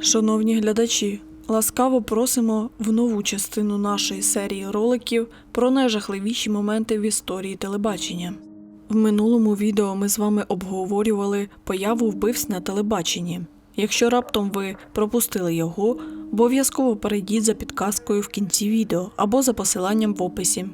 Шановні глядачі, ласкаво просимо в нову частину нашої серії роликів про найжахливіші моменти в історії телебачення. В минулому відео ми з вами обговорювали появу вбивць на телебаченні. Якщо раптом ви пропустили його, обов'язково перейдіть за підказкою в кінці відео або за посиланням в описі.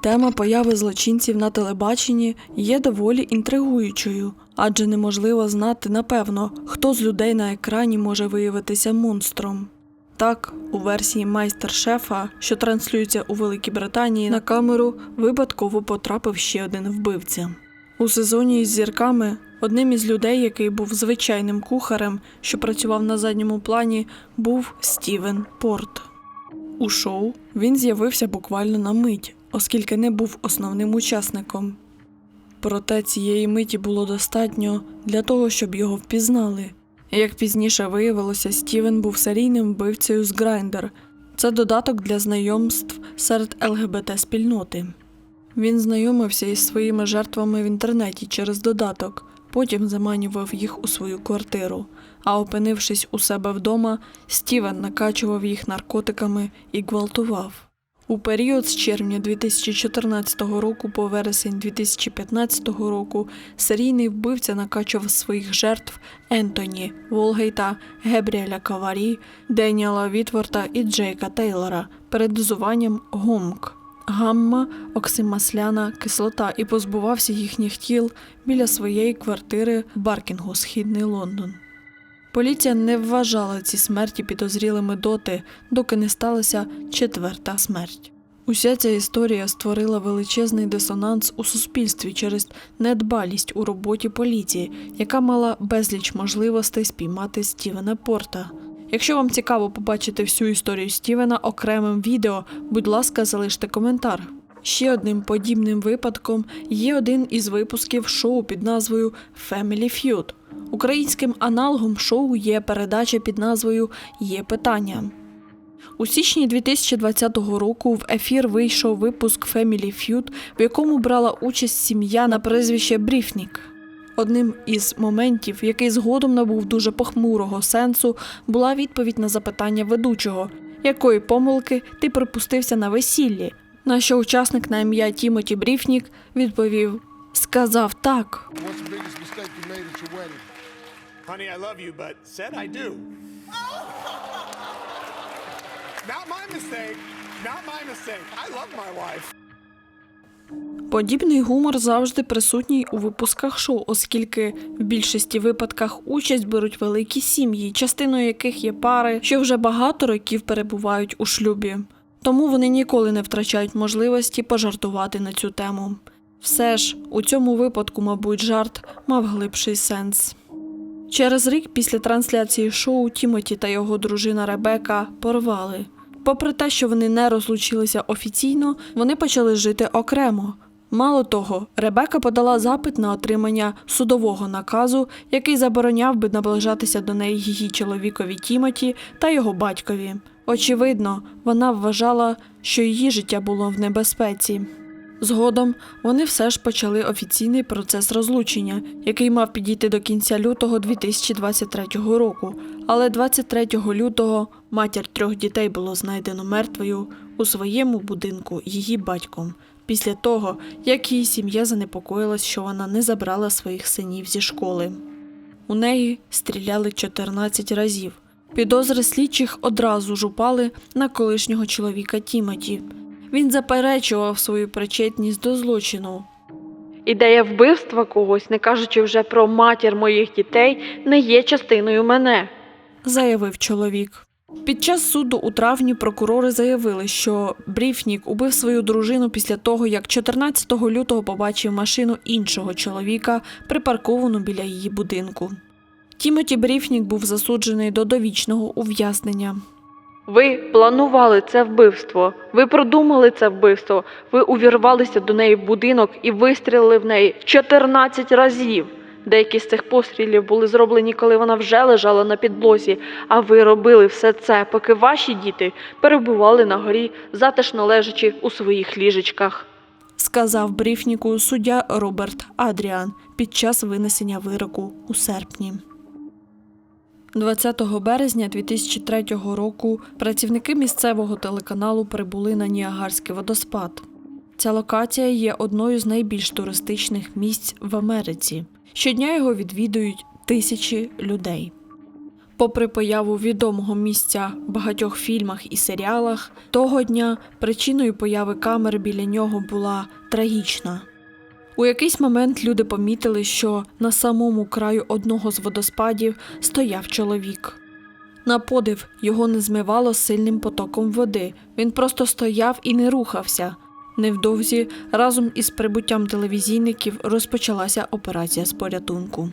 Тема появи злочинців на телебаченні є доволі інтригуючою, адже неможливо знати напевно, хто з людей на екрані може виявитися монстром. Так, у версії майстер-шефа, що транслюється у Великій Британії, на камеру випадково потрапив ще один вбивця. У сезоні із зірками одним із людей, який був звичайним кухарем, що працював на задньому плані, був Стівен Порт. У шоу він з'явився буквально на мить, оскільки не був основним учасником. Проте цієї миті було достатньо для того, щоб його впізнали. Як пізніше виявилося, Стівен був серійним вбивцею з Grindr. Це додаток для знайомств серед ЛГБТ-спільноти. Він знайомився із своїми жертвами в інтернеті через додаток, потім заманював їх у свою квартиру. А опинившись у себе вдома, Стівен накачував їх наркотиками і гвалтував. У період з червня 2014 року по вересень 2015 року серійний вбивця накачував своїх жертв Ентоні Волгейта, Гебріеля Каварі, Деніела Вітворта і Джейка Тейлора перед дозуванням ГОМК гамма, оксимасляна кислота і позбувався їхніх тіл біля своєї квартири в Баркінгу, Східний Лондон. Поліція не вважала ці смерті підозрілими доти, доки не сталася четверта смерть. Уся ця історія створила величезний дисонанс у суспільстві через недбалість у роботі поліції, яка мала безліч можливостей спіймати Стівена Порта. Якщо вам цікаво побачити всю історію Стівена окремим відео, будь ласка, залиште коментар. Ще одним подібним випадком є один із випусків шоу під назвою Family Feud. Українським аналогом шоу є передача під назвою Є питання. У січні 2020 року в ефір вийшов випуск Family Feud, в якому брала участь сім'я на прізвище Бріфнік. Одним із моментів, який згодом набув дуже похмурого сенсу, була відповідь на запитання ведучого, якої помилки ти припустився на весіллі. На що учасник на ім'я Тімоті Бріфнік відповів: сказав так. Honey, I love you, but said I do. Not my mistake. Not my mistake. I love my wife. Подібний гумор завжди присутній у випусках шоу, оскільки в більшості випадках участь беруть великі сім'ї, частиною яких є пари, що вже багато років перебувають у шлюбі. Тому вони ніколи не втрачають можливості пожартувати на цю тему. Все ж у цьому випадку, мабуть, жарт мав глибший сенс. Через рік після трансляції шоу Тімоті та його дружина Ребека порвали. Попри те, що вони не розлучилися офіційно, вони почали жити окремо. Мало того, Ребека подала запит на отримання судового наказу, який забороняв би наближатися до неї її чоловікові Тімоті та його батькові. Очевидно, вона вважала, що її життя було в небезпеці. Згодом вони все ж почали офіційний процес розлучення, який мав підійти до кінця лютого 2023 року. Але 23 лютого матір трьох дітей було знайдено мертвою у своєму будинку її батьком. Після того, як її сім'я занепокоїлась, що вона не забрала своїх синів зі школи. У неї стріляли 14 разів. Підозри слідчих одразу ж упали на колишнього чоловіка Тімоті. Він заперечував свою причетність до злочину. Ідея вбивства когось, не кажучи вже про матір моїх дітей, не є частиною мене, заявив чоловік. Під час суду у травні прокурори заявили, що Бріфнік убив свою дружину після того, як 14 лютого побачив машину іншого чоловіка, припарковану біля її будинку. Тімоті Бріфнік був засуджений до довічного ув'язнення. Ви планували це вбивство, ви продумали це вбивство, ви увірвалися до неї в будинок і вистрілили в неї 14 разів. Деякі з цих пострілів були зроблені, коли вона вже лежала на підлозі, а ви робили все це, поки ваші діти перебували на горі, затишно лежачи у своїх ліжечках. Сказав брифніку суддя Роберт Адріан під час винесення вироку у серпні. 20 березня 2003 року працівники місцевого телеканалу прибули на Ніагарський водоспад. Ця локація є одною з найбільш туристичних місць в Америці. Щодня його відвідують тисячі людей. Попри появу відомого місця в багатьох фільмах і серіалах, того дня причиною появи камер біля нього була трагічна. У якийсь момент люди помітили, що на самому краю одного з водоспадів стояв чоловік. На подив його не змивало сильним потоком води. Він просто стояв і не рухався. Невдовзі разом із прибуттям телевізійників розпочалася операція з порятунку.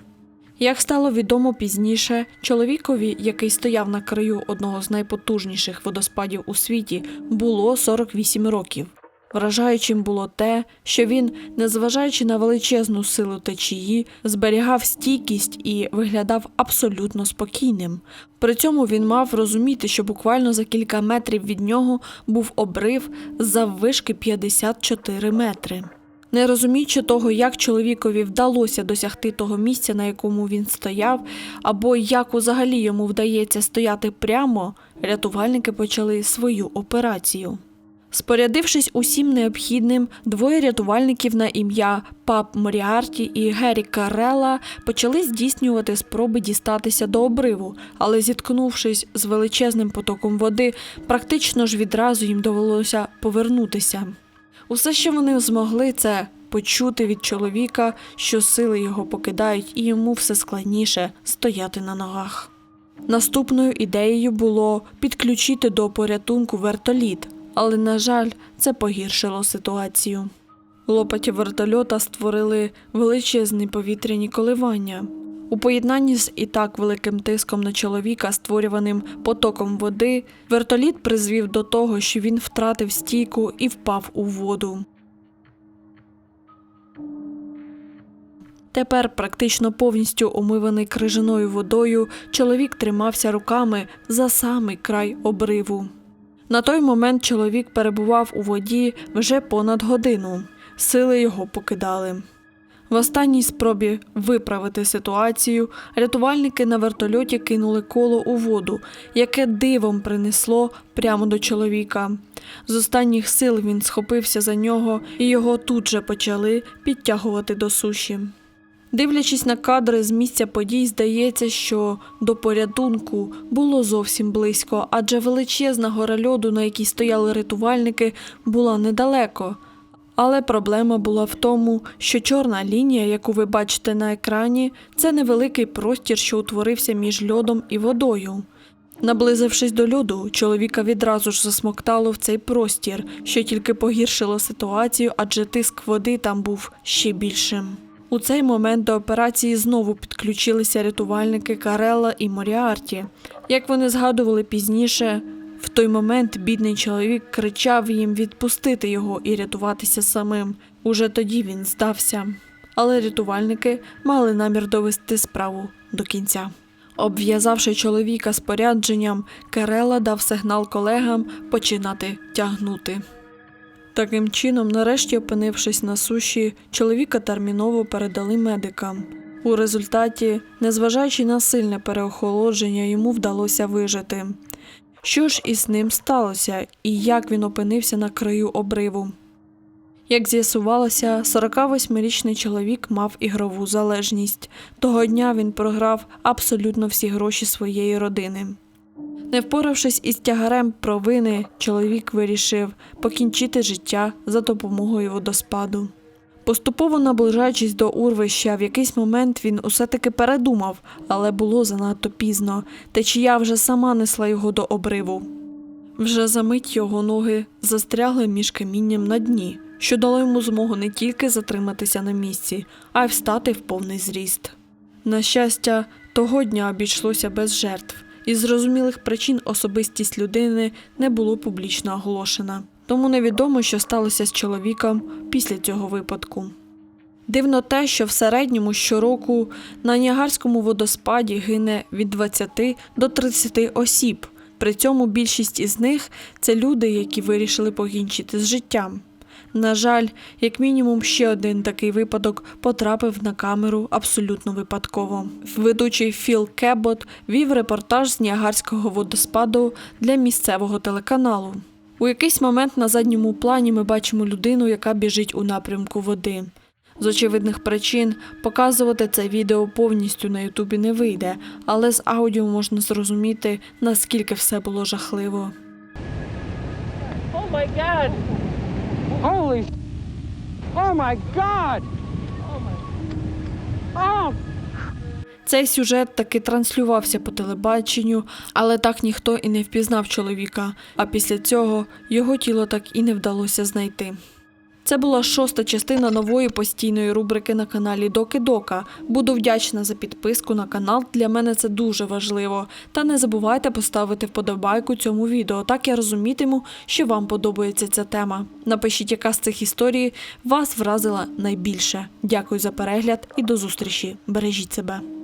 Як стало відомо пізніше, чоловікові, який стояв на краю одного з найпотужніших водоспадів у світі, було 48 років. Вражаючим було те, що він, незважаючи на величезну силу течії, зберігав стійкість і виглядав абсолютно спокійним. При цьому він мав розуміти, що буквально за кілька метрів від нього був обрив заввишки 54 метри. Не розуміючи того, як чоловікові вдалося досягти того місця, на якому він стояв, або як взагалі йому вдається стояти прямо, рятувальники почали свою операцію. Спорядившись усім необхідним, двоє рятувальників на ім'я Пап Моріарті і Геррі Карелла почали здійснювати спроби дістатися до обриву, але зіткнувшись з величезним потоком води, практично ж відразу їм довелося повернутися. Усе, що вони змогли, це почути від чоловіка, що сили його покидають, і йому все складніше стояти на ногах. Наступною ідеєю було підключити до порятунку вертоліт, але, на жаль, це погіршило ситуацію. Лопаті вертольота створили величезні повітряні коливання. У поєднанні з і так великим тиском на чоловіка, створюваним потоком води, вертоліт призвів до того, що він втратив стійку і впав у воду. Тепер, практично повністю омиваний крижаною водою, чоловік тримався руками за самий край обриву. На той момент чоловік перебував у воді вже понад годину. Сили його покидали. В останній спробі виправити ситуацію рятувальники на вертольоті кинули коло у воду, яке дивом принесло прямо до чоловіка. З останніх сил він схопився за нього, і його тут же почали підтягувати до суші. Дивлячись на кадри з місця подій, здається, що до порятунку було зовсім близько, адже величезна гора льоду, на якій стояли рятувальники, була недалеко. Але проблема була в тому, що чорна лінія, яку ви бачите на екрані, це невеликий простір, що утворився між льодом і водою. Наблизившись до льоду, чоловіка відразу ж засмоктало в цей простір, що тільки погіршило ситуацію, адже тиск води там був ще більшим. У цей момент до операції знову підключилися рятувальники Карелла і Моріарті. Як вони згадували пізніше, в той момент бідний чоловік кричав їм відпустити його і рятуватися самим. Уже тоді він здався. Але рятувальники мали намір довести справу до кінця. Обв'язавши чоловіка спорядженням, Карела дав сигнал колегам починати тягнути. Таким чином, нарешті опинившись на суші, чоловіка терміново передали медикам. У результаті, незважаючи на сильне переохолодження, йому вдалося вижити. Що ж із ним сталося і як він опинився на краю обриву? Як з'ясувалося, 48-річний чоловік мав ігрову залежність. Того дня він програв абсолютно всі гроші своєї родини. Не впоравшись із тягарем провини, чоловік вирішив покінчити життя за допомогою водоспаду. Поступово наближаючись до урвища, в якийсь момент він усе таки передумав, але було занадто пізно. Течія вже сама несла його до обриву. Вже за мить його ноги застрягли між камінням на дні, що дало йому змогу не тільки затриматися на місці, а й встати в повний зріст. На щастя, того дня обійшлося без жертв. Із зрозумілих причин особистість людини не було публічно оголошена. Тому невідомо, що сталося з чоловіком після цього випадку. Дивно те, що в середньому щороку на Ніагарському водоспаді гине від 20 до 30 осіб. При цьому більшість із них це люди, які вирішили покінчити з життям. На жаль, як мінімум, ще один такий випадок потрапив на камеру абсолютно випадково. Ведучий Філ Кебот вів репортаж з Ніагарського водоспаду для місцевого телеканалу. У якийсь момент на задньому плані ми бачимо людину, яка біжить у напрямку води. З очевидних причин показувати це відео повністю на Ютубі не вийде, але з аудіо можна зрозуміти, наскільки все було жахливо. Oh my God! Holy! Oh my God! Oh! Цей сюжет таки транслювався по телебаченню, але так ніхто і не впізнав чоловіка. А після цього його тіло так і не вдалося знайти. Це була шоста частина нової постійної рубрики на каналі Доки Дока. Буду вдячна за підписку на канал. Для мене це дуже важливо. Та не забувайте поставити вподобайку цьому відео. Так я розумітиму, що вам подобається ця тема. Напишіть, яка з цих історій вас вразила найбільше. Дякую за перегляд і до зустрічі. Бережіть себе.